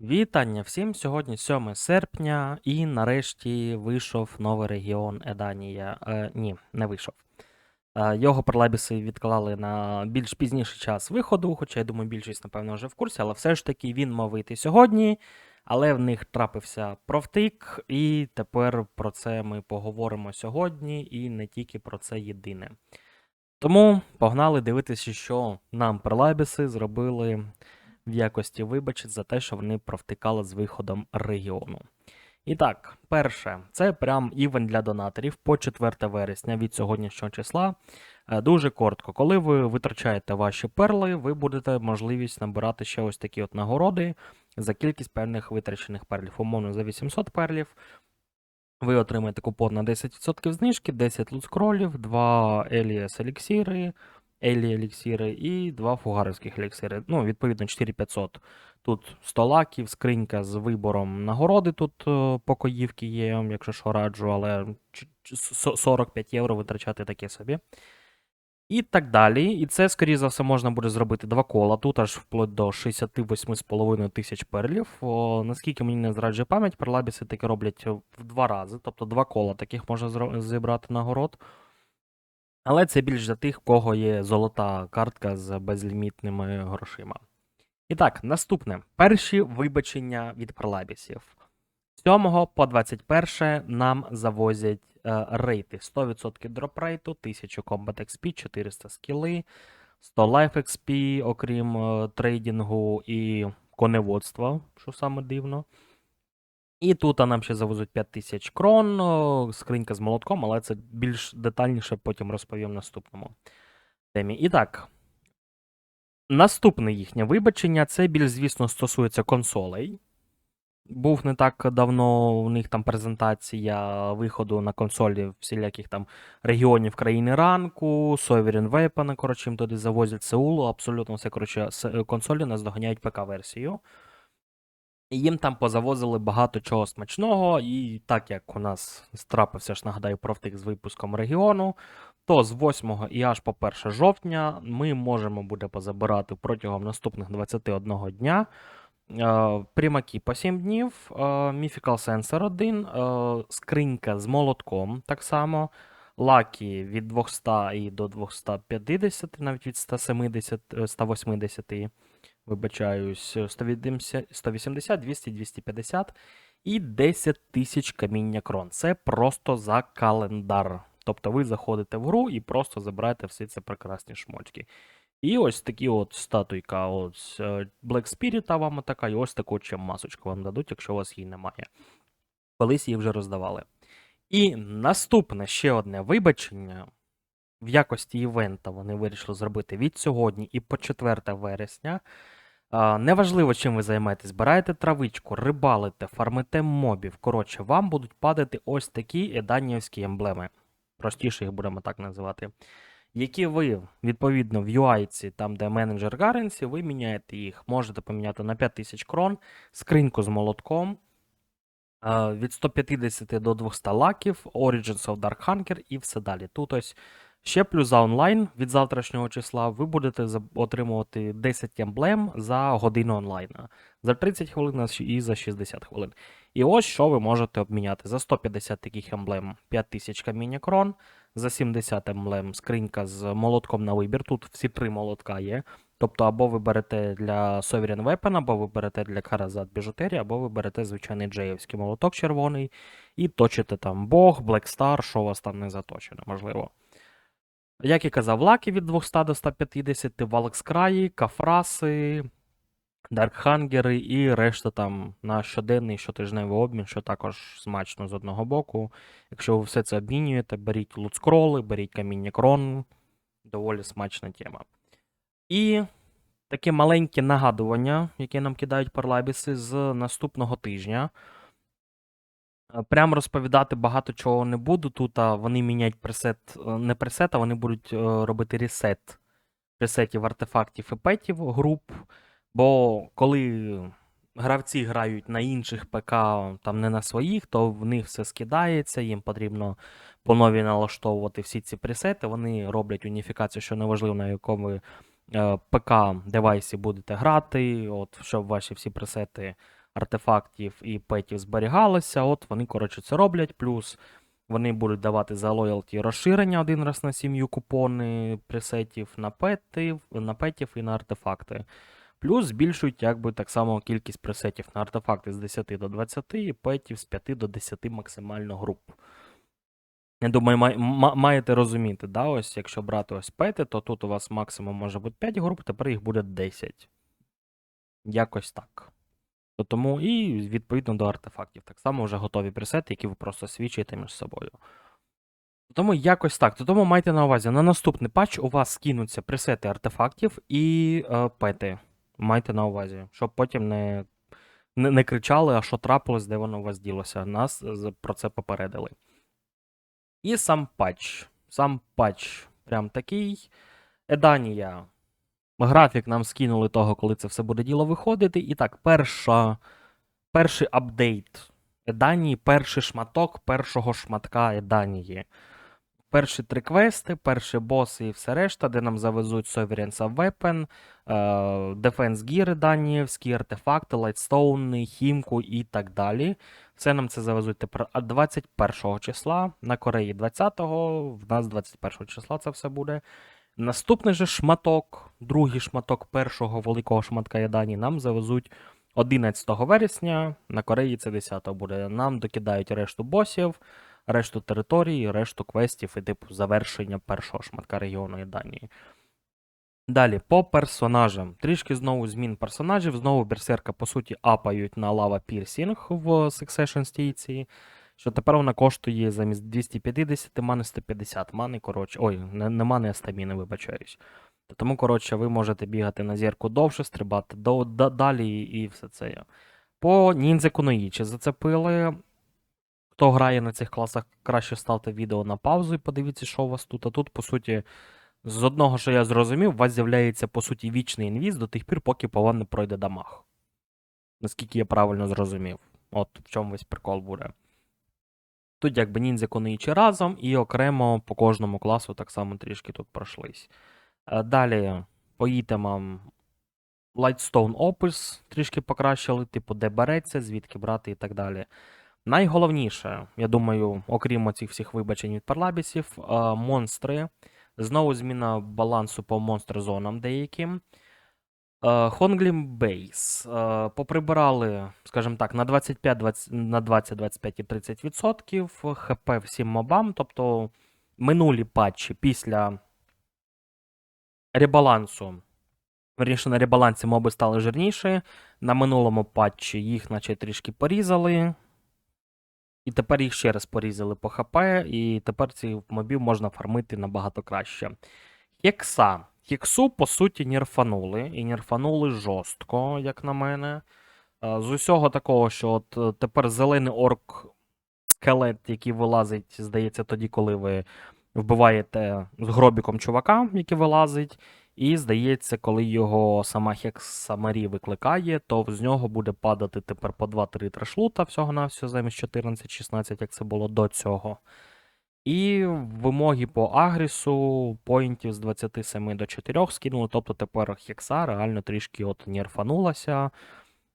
Вітання всім! Сьогодні 7 серпня, і нарешті вийшов новий регіон Еданія. Е, ні, не вийшов. Е, його пролабіси відклали на більш пізніший час виходу, хоча я думаю, більшість, напевно, вже в курсі, але все ж таки він мав вийти сьогодні. Але в них трапився провтик, і тепер про це ми поговоримо сьогодні, і не тільки про це єдине. Тому погнали дивитися, що нам пролабіси зробили в якості вибачить за те, що вони провтикали з виходом регіону. І так, перше, це прям івент для донаторів по 4 вересня від сьогоднішнього числа. Е, Дуже коротко, коли ви витрачаєте ваші перли, ви будете можливість набирати ще ось такі от нагороди за кількість певних витрачених перлів. Умовно, за 800 перлів. Ви отримаєте купон на 10% знижки, 10 лут-скролів, 2 Еліас еліксіри, Елі еліксіри і 2 фугаровських еліксири. Ну, відповідно, 4500. Тут 100 лаків, скринька з вибором нагороди. Тут е, покоївки є, якщо що раджу, але ч- ч- со- 45 євро витрачати таке собі. І так далі. І це, скоріше за все, можна буде зробити два кола. Тут аж вплоть до 68,5 тисяч перлів. О, наскільки мені не зраджує пам'ять, перлабіси таке роблять в два рази. Тобто два кола таких можна зібрати нагород. Але це більш для тих, в кого є золота картка з безлімітними грошима. І так, наступне. Перші вибачення від пролабісів. З 7 по 21 нам завозять е, рейти 100% дропрейту, 1000 Combat XP, 400 скіли, 100 Life XP, окрім е, трейдингу і коневодства, що саме дивно. І тут нам ще завезуть 5000 крон, скринька з молотком, але це більш детальніше потім розповім в наступному темі. І так, наступне їхнє вибачення це більш, звісно, стосується консолей. Був не так давно у них там презентація виходу на консолі всіляких там регіонів країни ранку, Sovereign Weapon, коротше, їм туди завозять Сеулу, абсолютно все, коротше, с- консолі наздоганяють ПК-версію. Їм там позавозили багато чого смачного, і так як у нас страпився ж, нагадаю, провтик з випуском регіону, то з 8 і аж по 1 жовтня ми можемо буде позабирати протягом наступних 21 дня е, примаки по 7 днів, е, Mythical Sensor 1, е, скринька з молотком так само, лаки від 200 і до 250, навіть від 170, е, 180 вибачаюсь, 180, 180, 200, 250 і 10 тисяч каміння крон. Це просто за календар. Тобто ви заходите в гру і просто забираєте всі ці прекрасні шмотки. І ось такі от статуйка от е, Black Spirit вам така, і ось таку ще масочку вам дадуть, якщо у вас її немає. Колись її вже роздавали. І наступне ще одне вибачення. В якості івента вони вирішили зробити від сьогодні і по 4 вересня. Неважливо, чим ви займаєтесь, збираєте травичку, рибалите, фармите мобів. Коротше, вам будуть падати ось такі еданівські емблеми. Простіше їх будемо так називати. Які ви, відповідно, в UI, там, де менеджер Гаренсі, ви міняєте їх. Можете поміняти на 5000 крон, скриньку з молотком. Від 150 до 200 лаків, Origins of Dark Hunger і все далі. Тут ось Ще плюс за онлайн від завтрашнього числа ви будете отримувати 10 емблем за годину онлайна. За 30 хвилин і за 60 хвилин. І ось що ви можете обміняти. За 150 таких емблем 5000 каміння крон, за 70 емблем скринька з молотком на вибір. Тут всі три молотка є. Тобто, або ви берете для Sovereign Weapon, або ви берете для Каразат біжутерії, або ви берете звичайний джеївський молоток червоний і точите там Бог, Black Star, що у вас там не заточено, можливо. Як і казав, лаки від 200 до 150, Валекскраї, Кафраси, Даркхангери і решта там на щоденний, щотижневий обмін, що також смачно з одного боку. Якщо ви все це обмінюєте, беріть лутскроли, беріть каміння крон. Доволі смачна тема. І таке маленьке нагадування, яке нам кидають парлабіси з наступного тижня. Е, Прям розповідати багато чого не буду. Тут а, вони міняють пресет, е, не пресет, а вони будуть е, робити ресет пресетів, артефактів і петів груп. Бо коли гравці грають на інших ПК, там не на своїх, то в них все скидається, їм потрібно по нові налаштовувати всі ці пресети. Вони роблять уніфікацію, що неважливо, на якому ПК девайсі будете грати, от, щоб ваші всі пресети артефактів і петів зберігалися. От вони, коротше, це роблять. Плюс вони будуть давати за лоялті розширення один раз на сім'ю купони пресетів на петів, на петів і на артефакти. Плюс збільшують якби так само кількість пресетів на артефакти з 10 до 20 і петів з 5 до 10 максимально груп. Я думаю, май- маєте розуміти, да, ось якщо брати ось пети, то тут у вас максимум може бути 5 груп, тепер їх буде 10. Якось так. То тому і відповідно до артефактів. Так само вже готові пресети, які ви просто свідчуєте між собою. Тому якось так. Тому майте на увазі, на наступний патч у вас скинуться пресети артефактів і е, пети. Майте на увазі, щоб потім не, не, не кричали, а що трапилось, де воно у вас ділося. Нас про це попередили. І сам патч. Сам патч прям такий. Еданія. Графік нам скинули того, коли це все буде діло виходити. І так, перша, перший апдейт Еданії, перший шматок першого шматка Еданії. Перші три квести, перші боси і все решта, де нам завезуть Sovereigns of Weapon, е, Defense Gear Даніївські, артефакти, Лайтстоуни, хімку і так далі. Все нам це завезуть тепер а 21 числа, на Кореї 20-го, в нас 21 числа це все буде. Наступний же шматок, другий шматок першого великого шматка Ядані нам завезуть 11 вересня, на Кореї це 10 буде. Нам докидають решту босів, решту територій, решту квестів і типу завершення першого шматка регіону Яданії. Далі, по персонажам. Трішки знову змін персонажів. Знову берсерка, по суті, апають на лава пірсінг в Succession стійці. Що тепер вона коштує замість 250 мани 150 мани. Коротше, ой, не, не мани, а стаміни, вибачаюсь. Тому, коротше, ви можете бігати на зірку довше, стрибати до, да- далі і все це. По ніндзя Куноїчі зацепили. Хто грає на цих класах, краще ставте відео на паузу і подивіться, що у вас тут. А тут, по суті, з одного, що я зрозумів, у вас з'являється, по суті, вічний інвіз до тих пір, поки по вам не пройде дамаг. Наскільки я правильно зрозумів. От в чому весь прикол буде. Тут якби ніндзя Куноїчі разом, і окремо по кожному класу так само трішки тут пройшлись. Е, Далі по ітемам Lightstone Opus трішки покращили, типу, де береться, звідки брати і так далі. Найголовніше, я думаю, окрім цих всіх вибачень від парлабісів, е, монстри. Знову зміна балансу по монстр зонам деяким. Хонглім Бейс. Е, Поприбирали, скажімо так, на 25, 20, на 20, 25 і 30% ХП всім мобам. Тобто минулі патчі після ребалансу. Вірніше, на ребалансі моби стали жирніші. На минулому патчі їх, наче трішки порізали. І тепер їх ще раз порізали по ХП, і тепер цих мобів можна фармити набагато краще. Хекса. Хексу, по суті, нерфанули. І нерфанули жорстко, як на мене. Е, З усього такого, що от е, тепер зелений орк скелет, який вилазить, здається, тоді, коли ви вбиваєте з гробіком чувака, який вилазить. І здається, коли його сама Хекса Марі викликає, то з нього буде падати тепер по 2-3 трешлута всього-навсього замість 14-16, як це було до цього. І вимоги по агрісу поінтів з 27 до 4 скинули. Тобто тепер Хекса реально трішки от нерфанулася.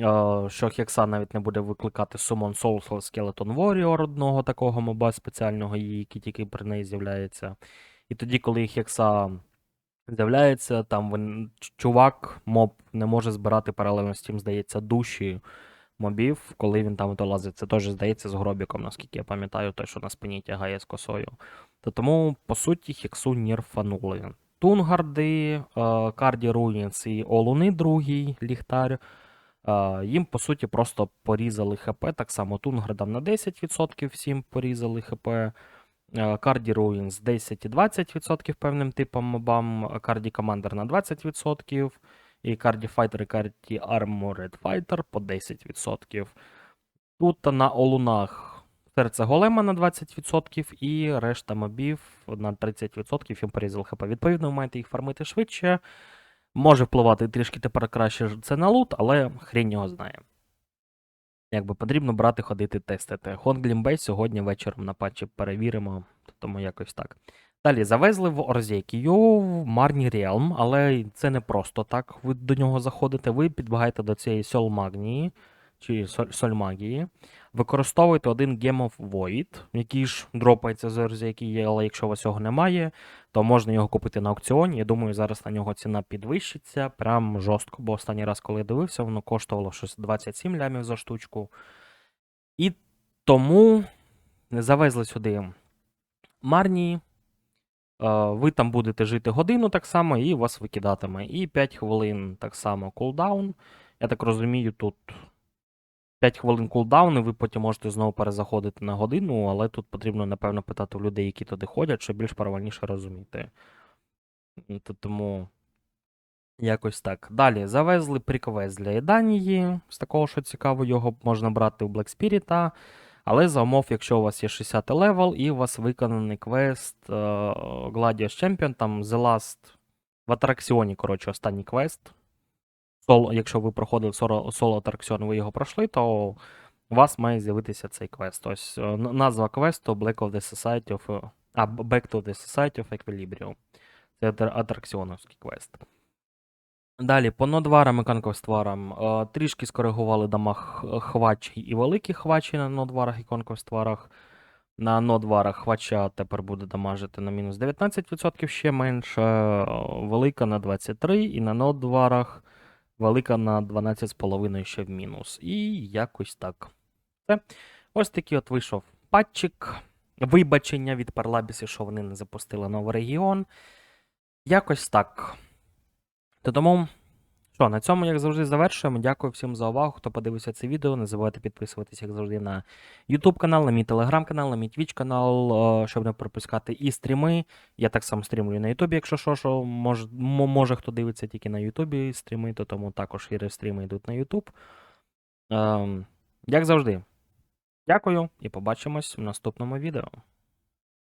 Е, Що Хекса навіть не буде викликати Summon Soul Skeleton Warrior одного такого моба спеціального, який тільки при неї з'являється. І тоді, коли Хекса з'являється, там чувак, моб не може збирати паралельно з тим, здається, душі мобів, коли він там ото лазить. Це теж здається з гробіком, наскільки я пам'ятаю, той, що на спині тягає з косою. То тому, по суті, Хексу нерфанули. Тунгарди, е, Карді Руїнс і Олуни, другий ліхтар. е, Їм, по суті, просто порізали ХП. Так само Тунгардам на 10% всім порізали ХП. Карді Руїнс 10 і 20% певним типам мобам, Карді Командер на 20%, і Карді Fighter і Карді Armored Fighter по 10%. Тут на олунах серце голема на 20% і решта мобів на 30% їм порізали хп. Відповідно, ви маєте їх фармити швидше. Може впливати трішки тепер краще це на лут, але хрінь його знає. Якби потрібно брати, ходити, тестити. Хонглімбей сьогодні вечором на патчі перевіримо, тому якось так. Далі завезли в Орзекію в Марні Realm, але це не просто так. Ви до нього заходите, ви підбігаєте до цієї Сьолмагнії чи соль, соль магії. Використовуйте один Gem of Void, який ж дропається з є, але якщо у вас його немає, то можна його купити на аукціоні. Я думаю, зараз на нього ціна підвищиться прям жорстко, бо останній раз, коли я дивився, воно коштувало щось 27 лямів за штучку. І тому завезли сюди Марнії. Е, Ви там будете жити годину так само, і вас викидатиме. І 5 хвилин так само кулдаун. Я так розумію, тут 5 хвилин кулдаун, і ви потім можете знову перезаходити на годину, але тут потрібно, напевно, питати у людей, які туди ходять, щоб більш правильніше розуміти. Тому якось так. Далі завезли приквест для Еданії. З такого, що цікаво, його можна брати у Black Spirit. Але за умов, якщо у вас є 60 левел і у вас виконаний квест е, Gladius Champion, там The Last в атракціоні, коротше, останній квест. Соло, якщо ви проходили соло, соло атракціон, ви його пройшли, то у вас має з'явитися цей квест. Ось е, назва квесту Black of the Society of. е, А, Back to the Society of Equilibrium. Це атракціоновський квест. Далі, по нодварам і конквестварам е, трішки скоригували дамаг хвачі і великі хвачі на нодварах і конквестварах. На нодварах хвача тепер буде дамажити на мінус 19% ще менше, е, велика на 23%, і на нодварах велика на 12,5% ще в мінус. І якось так. Все. Ось такий от вийшов патчик. Вибачення від Парлабісі, що вони не запустили новий регіон. Якось так. То тому, що, на цьому, як завжди, завершуємо. Дякую всім за увагу, хто подивився це відео. Не забувайте підписуватися, як завжди, на YouTube канал, на мій телеграм канал, на мій Twitch канал, е, щоб не пропускати і стріми. Я так само стрімлю на Ютубі, якщо що, що може, може хто дивиться тільки на Ютубі стріми, то тому також і стріми йдуть на Ютуб. Ем, як завжди. Дякую і побачимось в наступному відео.